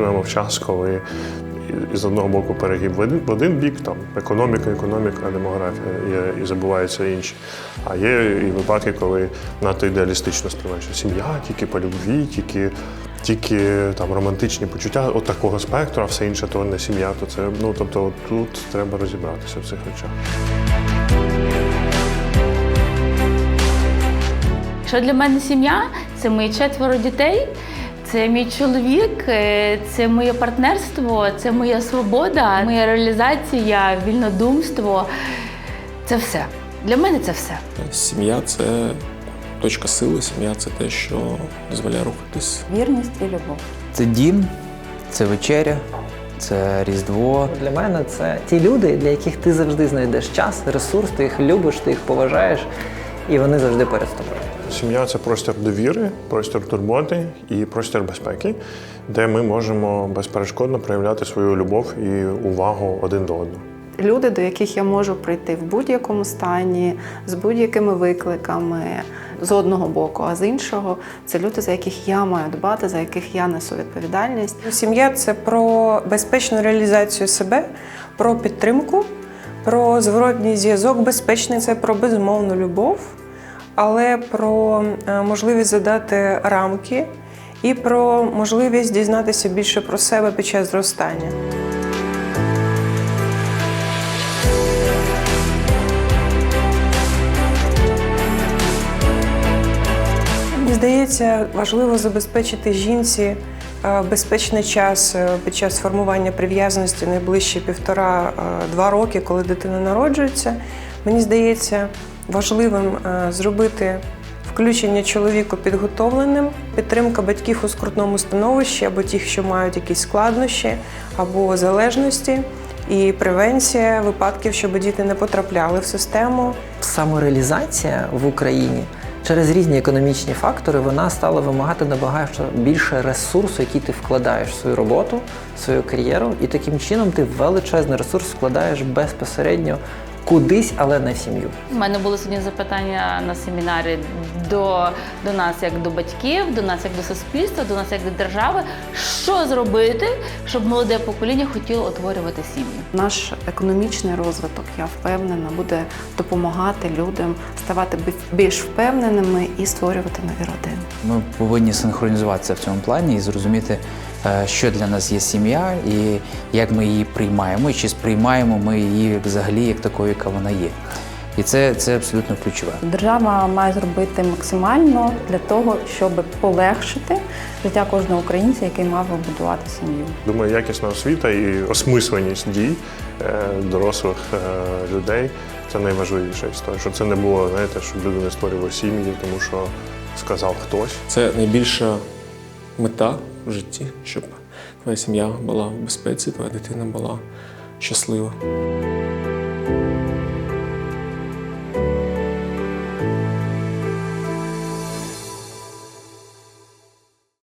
живемо в час, коли з одного боку перегиб в один, бік, там економіка, економіка, демографія, і забуваються інші. А є і випадки, коли надто ідеалістично сприймаєш, що сім'я тільки по любві, тільки, тільки там романтичні почуття, от такого спектру, а все інше то не сім'я, то це ну тобто тут треба розібратися в цих речах. Що для мене сім'я це мої четверо дітей, це мій чоловік, е, це моє партнерство, це моя свобода, моя реалізація, вільнодумство. Це все. Для мене це все. Сім'я це точка сили, сім'я це те, що дозволяє рухатись. Вірність і любов. Це дім, це вечеря, це Різдво. Для мене це ті люди, для яких ти завжди знайдеш час, ресурс, ти їх любиш, ти їх поважаєш, і вони завжди перед тобою. Сім'я це простір довіри, простір турботи і простір безпеки, де ми можемо безперешкодно проявляти свою любов і увагу один до одного. Люди, до яких я можу прийти в будь-якому стані, з будь-якими викликами з одного боку, а з іншого це люди, за яких я маю дбати, за яких я несу відповідальність. Сім'я це про безпечну реалізацію себе, про підтримку, про зворотній зв'язок. Безпечний це про безмовну любов, але про е, можливість задати рамки і про можливість дізнатися більше про себе під час зростання. Здається, важливо забезпечити жінці е, безпечний час е, під час формування прив'язаності найближчі півтора-два роки, коли дитина народжується. Мені здається, важливим е, зробити включення чоловіку підготовленим, підтримка батьків у скрутному становищі або тих, що мають якісь складнощі або залежності, і превенція випадків, щоб діти не потрапляли в систему. Самореалізація в Україні через різні економічні фактори вона стала вимагати набагато більше ресурсу, який ти вкладаєш в свою роботу, в свою кар'єру, і таким чином ти величезний ресурс вкладаєш безпосередньо кудись, але не сім'ю. У мене було сьогодні запитання на семінарі до, до нас як до батьків, до нас як до суспільства, до нас як до держави. Що зробити, щоб молоде покоління хотіло утворювати сім'ї? Наш економічний розвиток, я впевнена, буде допомагати людям ставати бі- більш впевненими і створювати нові родини. Ми повинні синхронізуватися в цьому плані і зрозуміти, що для нас є сім'я, і як ми її приймаємо, і чи сприймаємо ми її взагалі як такою, яка вона є. І це, це абсолютно ключове. Держава має зробити максимально для того, щоб полегшити життя кожного українця, який мав вибудувати сім'ю. Думаю, якісна освіта і осмисленість дій е, дорослих е, людей це найважливіша історія. Щоб це не було, знаєте, щоб люди не створювали сім'ї, тому що сказав хтось. Це найбільша мета в житті, щоб твоя сім'я була в безпеці, твоя дитина була щаслива.